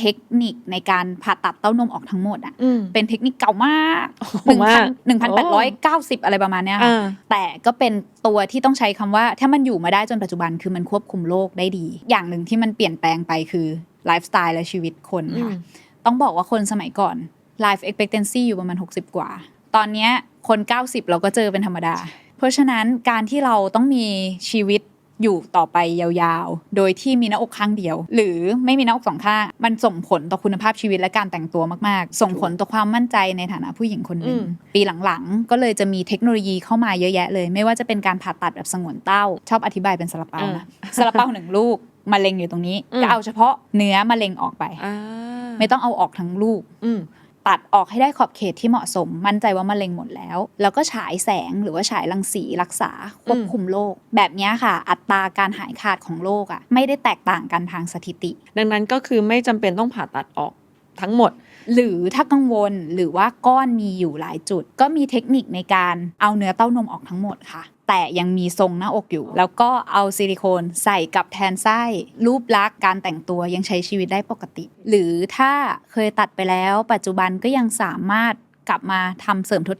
เทคนิคในการผ่าตัดเต้านมออกทั้งหมดอะอืมเป็นเทคนิคเก่ามากโอ้โหหนึ่งมาพักนหนึ่งพันแปดร้อยเก้าสิบอะไรประมาณเนี้ยค่ะอ่าแต่ก็เป็นตัวที่ต้องใช้คำว่า ถ้ามันอยู่มาได้จนปัจจุบันคือมันควบคุมโลกได้ดี อย่างหนึ่งที่มันเปลี่ยนแปลงไปคือไลฟ์สไตล์และชีวิตคนอืค่ะมต้องบอกว่าคนสมัยก่อน life expectancy อยู่ประมาณ 60 กว่า ตอนเนี้ยคน 90 เราก็เจอเป็นธรรมดา เพราะฉะนั้นการที่เราต้องมีชีวิต อยู่ต่อไปยาวๆ โดยที่มีหน้าอกข้างเดียว หรือไม่มีหน้าอกสองข้าง มันส่งผลต่อคุณภาพชีวิตและการแต่งตัวมากๆ ส่งผลต่อความมั่นใจในฐานะผู้หญิงคนหนึ่งอืมปีหลังๆ ก็เลยจะมีเทคโนโลยีเข้ามาเยอะแยะเลย ไม่ว่าจะเป็นการผ่าตัดแบบสงวนเต้า ชอบอธิบายเป็นซาลาเปานะซาลาเปาหนึ่งลูกมะเร็งอยู่ตรงนี้อืมก็เอาเฉพาะเนื้อมะเร็งออกไปอ่าไม่ต้องเอาออกทั้งลูกอืม ตัดออกให้ได้ขอบเขตที่เหมาะสม มั่นใจว่ามะเร็งหมดแล้ว แล้วก็ฉายแสงหรือว่าฉายรังสีรักษาควบคุมโรคแบบเนี้ยค่ะ อัตราการหายขาดของโรคอะไม่ได้แตกต่างกันทางสถิติ ดังนั้นก็คือไม่จำเป็นต้องผ่าตัดออกทั้งหมด หรือถ้ากังวลหรือว่าก้อนมีอยู่หลายจุด ก็มีเทคนิคในการเอาเนื้อเต้านมออกทั้งหมดค่ะ แต่ยังมีทรงหน้าอกอยู่ แล้วก็เอาซิลิโคนใส่กับแทนไส้ รูปลักษณ์การแต่งตัวยังใช้ชีวิตได้ปกติ หรือถ้าเคยตัดไปแล้ว ปัจจุบันก็ยังสามารถกลับมาทำเสริมทดแทน